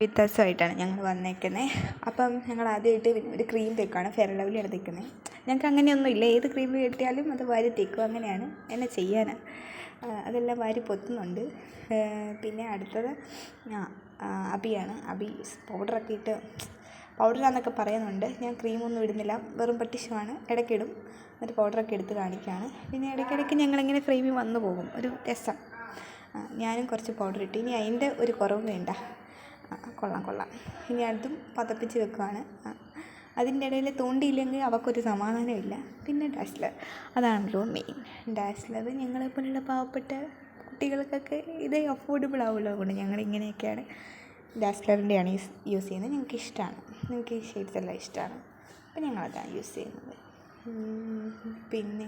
വ്യത്യാസമായിട്ടാണ് ഞങ്ങൾ വന്നേക്കുന്നത് അപ്പം ഞങ്ങൾ ആദ്യമായിട്ട് ഒരു ക്രീം തേക്കുകയാണ് ഫെയർ ലവ്ലിയാണ് തേക്കുന്നത് ഞങ്ങൾക്ക് അങ്ങനെയൊന്നും ഇല്ല. ഏത് ക്രീം കിട്ടിയാലും അത് വാരി തേക്കും. അങ്ങനെയാണ്. എന്നെ ചെയ്യാനാണ് അതെല്ലാം വാരി പൊത്തുന്നുണ്ട്. പിന്നെ അടുത്തത് അബിയാണ്. അബി പൗഡറൊക്കെ ഇട്ട് പൗഡറാന്നൊക്കെ പറയുന്നുണ്ട്. ഞാൻ ക്രീമൊന്നും ഇടുന്നില്ല. വെറും പട്ടിഷമാണ് ഇടയ്ക്കിടും. എന്നിട്ട് പൗഡറൊക്കെ എടുത്ത് കാണിക്കുകയാണ് പിന്നെ ഇടയ്ക്കിടയ്ക്ക് ഞങ്ങളിങ്ങനെ ഫ്രെയിമിൽ വന്നു പോകും. ഒരു രസം. ഞാനും കുറച്ച് പൗഡർ ഇട്ട്. ഇനി അതിന്റെ ഒരു കുറവ് വേണ്ട. കൊള്ളാം കൊള്ളാം. ഇനി അതും പതപ്പിച്ച് വെക്കുവാണ്. അതിന്റെ ഇടയിൽ തോണ്ടിയില്ലെങ്കിൽ അവൾക്കൊരു സമാധാനമില്ല. പിന്നെ ഡാസ്ലർ അതാണല്ലോ മെയിൻ. ഡാസ്ലർ ഞങ്ങളെപ്പോലുള്ള പാവപ്പെട്ട കുട്ടികൾക്കൊക്കെ ഇത് അഫോർഡബിൾ ആവുമല്ലോ. അതുകൊണ്ട് ഞങ്ങൾ ഇങ്ങനെയൊക്കെയാണ് ഡാസ്ലറിന്റെയാണ് യൂസ് യൂസ് ചെയ്യുന്നത്. ഞങ്ങൾക്ക് ഇഷ്ടമാണ്. ഞങ്ങൾക്ക് ഷെയ്ഡ്സ് എല്ലാം ഇഷ്ടമാണ്. അപ്പം ഞങ്ങളതാണ് യൂസ് ചെയ്യുന്നത്. പിന്നെ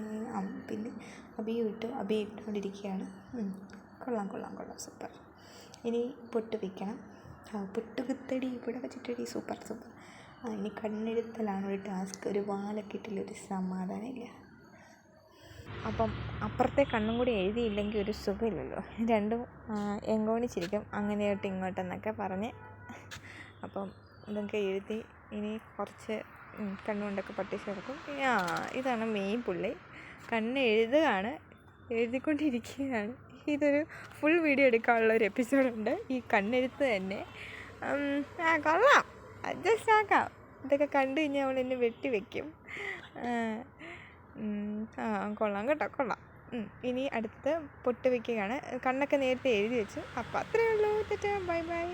പിന്നെ അബിയും ഇട്ടു. അബി ഇട്ടുകൊണ്ടിരിക്കുകയാണ്. കൊള്ളാം കൊള്ളാം കൊള്ളാം. സൂപ്പർ. ഇനി പൊട്ട് വയ്ക്കണം പൊട്ട് കുത്തടി ഇവിടെ വെച്ചിട്ടടി സൂപ്പർ സൂപ്പർ. ആ ഇനി കണ്ണെഴുത്തലാണ് ഒരു ടാസ്ക് ഒരു വാലൊക്കെ ഒരു സമാധാനമില്ല. അപ്പം അപ്പുറത്തെ കണ്ണും കൂടി എഴുതിയില്ലെങ്കിൽ ഒരു സുഖമില്ലല്ലോ. രണ്ടും എങ്കോണിച്ചിരിക്കും അങ്ങനെയോട്ട് ഇങ്ങോട്ടെന്നൊക്കെ പറഞ്ഞ്. അപ്പം ഇതൊക്കെ എഴുതി ഇനി കുറച്ച് കണ്ണുകൊണ്ടൊക്കെ പട്ടിച്ച് കൊടുക്കും. ആ ഇതാണ് മെയിൻ പുള്ളി. കണ്ണ് എഴുതുകയാണ് എഴുതിക്കൊണ്ടിരിക്കുകയാണ്. ഇതൊരു ഫുൾ വീഡിയോ എടുക്കാനുള്ള ഒരു എപ്പിസോഡുണ്ട് ഈ കണ്ണെഴുത്ത് തന്നെ. ആ കൊള്ളാം. അഡ്ജസ്റ്റ് ആക്കാം. ഇതൊക്കെ കണ്ടു കഴിഞ്ഞാൽ അവൾ എന്നെ വെട്ടി വെക്കും. ആ കൊള്ളാം കേട്ടോ കൊള്ളാം. ഇനി അടുത്ത് പൊട്ട് വയ്ക്കുകയാണ് കണ്ണൊക്കെ നേരത്തെ എഴുതി വെച്ചു. അപ്പോൾ അത്രയേ ഉള്ളൂ. തെറ്റാ ബൈ ബൈ.